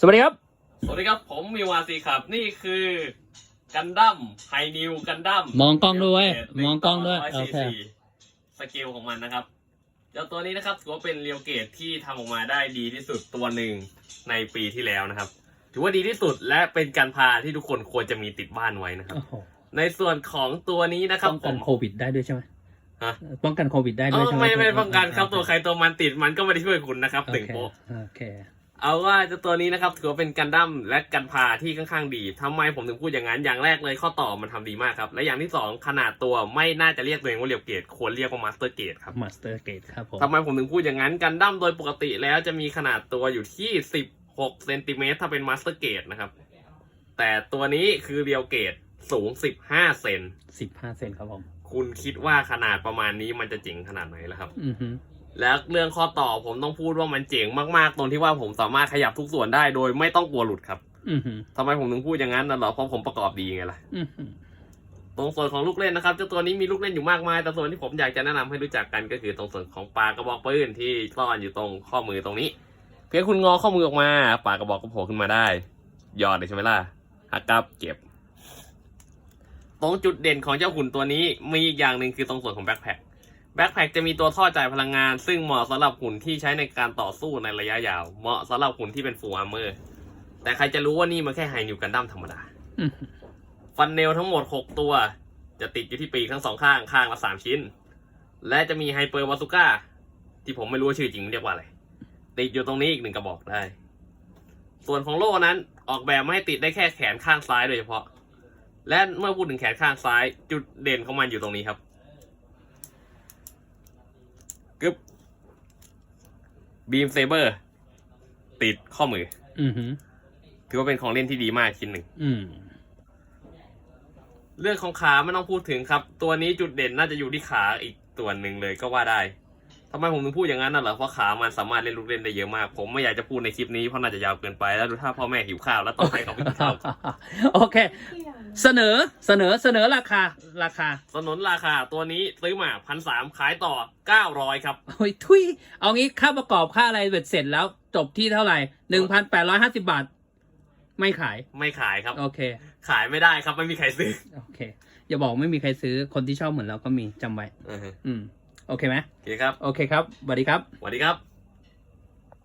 สวัสดีครับ สวัสดีครับ ผมมิวอาซีครับ นี่คือกันดั้มไฮนิวกันดั้มมองกล้องด้วยมองกล้องด้วยโอเคสเกลของมันนะครับเจ้าตัวนี้นะครับถือว่าเป็นเรียวเกตที่ทำออกมาได้ดีที่สุดตัวหนึ่งในปีที่แล้วนะครับ ถือว่าดีที่สุดและเป็นการพาที่ทุกคนควรจะมีติดบ้านไว้นะครับโอ้โหในส่วนของตัวนี้นะครับป้องกันผมโควิดได้ด้วยใช่ไหมฮะป้องกันโควิดได้เอด้วยอใช่ไหมไม่ไม่ป้องกันครับตัวใครตัวมันติดมันก็ไม่ได้ช่วยคุณนะครับโอถึงเคโป๊ะโอเค เอาว่าเจ้าตัวนี้นะครับถือว่าเป็นกันดั้มและกันพาที่ค่อนข้างดีทำไมผมถึงพูดอย่างนั้นอย่างแรกเลยข้อต่อมันทำดีมากครับ และอย่างที่สองขนาดตัวไม่น่าจะเรียกตัวเองว่าเรียวเกตควรเรียกว่ามาสเตอร์เกตครับมาสเตอร์เกตครับผมทำไมผมถึงพูดอย่างนั้นกันดั้มโดยปกติแล้วจะมีขนาดตัวอยู่ที่ 16เซนติเมตรถ้าเป็นมาสเตอร์เกตนะครับ แต่ตัวนี้คือเรียวเกตสูง 15เซนสิบห้าเซนครับผมคุณคิดว่าขนาดประมาณนี้มันจะเจ๋งขนาดไหนล่ะครับ อือฮึ แล้วเรื่องข้อต่อผมต้องพูดว่ามันเจ๋งมากๆ ตรงที่ว่าผมสามารถขยับทุกส่วนได้โดยไม่ต้องกลัวหลุดครับอือฮึทำไมผมถึงพูดอย่างนั้นนะเหรอเพราะผมประกอบดีไงล่ะอือฮึตรงส่วนของลูกเล่นนะครับเจ้าตัวนี้มีลูกเล่นอยู่มากมาย แต่ส่วนที่ผมอยากจะแนะนำให้รู้จักกันก็คือตรงส่วนของปากกระบอกปืนที่ซ่อนอยู่ตรงข้อมือตรงนี้ เพียงคุณงอข้อมือออกมาปากกระบอกก็โผล่ขึ้นมาได้ ยอดเลยใช่ไหมล่ะหักกลับเก็บ ตรงจุดเด่นของเจ้าหุ่นตัวนี้มีอีกอย่างหนึ่งคือตรงส่วนของแบ็คแพค แบ็คแพคจะมีตัวท่อจ่ายพลังงาน ซึ่งเหมาะสำหรับหุ่นที่ใช้ในการต่อสู้ในระยะยาว เหมาะสำหรับหุ่นที่เป็นฟูลอาร์เมอร์ แต่ใครจะรู้ว่านี่มันแค่ไฮนิวกันดั้มธรรมดาอือฮึฟันเนลทั้งหมด 6 ตัว จะติดอยู่ที่ปีกทั้งสองข้างข้างละ 3 ชิ้น และจะมีไฮเปอร์วาซูก้าที่ผมไม่รู้ว่าชื่อจริงเรียกว่าอะไร ติดอยู่ตรงนี้อีกหนึ่งกระบอกได้ ส่วนของโล่นั้นออกแบบมาให้ติดได้แค่แขนข้างซ้ายโดยเฉพาะ และเมื่อพูดถึงแขนข้างซ้าย จุดเด่นของมันอยู่ตรงนี้ครับกึบ บีมเซเบอร์ติดข้อมือ อือฮึถือว่าเป็นของเล่นที่ดีมากชิ้นหนึ่ง อืมเรื่องของขาไม่ต้องพูดถึงครับ ตัวนี้จุดเด่นน่าจะอยู่ที่ขาอีกตัวหนึ่งเลยก็ว่าได้ทำไมผมถึงพูดอย่างนั้นน่ะเหรอเพราะขามันสามารถเล่นลูกเล่นได้เยอะมาก ผมไม่อยากจะพูดในคลิปนี้เพราะน่าจะยาวเกินไปแล้วดูถ้าพ่อแม่หิวข้าวแล้วต้องให้เขาไปกินข้าว โอเค เสนอเสนอเสนอราคาราคาสนนราคาตัวนี้ซื้อมาพันสามขายต่อเก้าร้อยครับโอ้ยทุยเอางี้ค่าประกอบค่าอะไรเบ็ดเสร็จแล้วจบที่เท่าไหร่หนึ่งพันแปดร้อยห้าสิบาท ไม่ขายไม่ขายครับ โอเค ขายไม่ได้ครับไม่มีใครซื้อ โอเค อย่าบอกไม่มีใครซื้อคนที่ชอบเหมือนเราก็มีจำไว้อือฮึอืมโอเคไหมโอเคครับโอเคครับสวัสดีครับสวัสดีครับ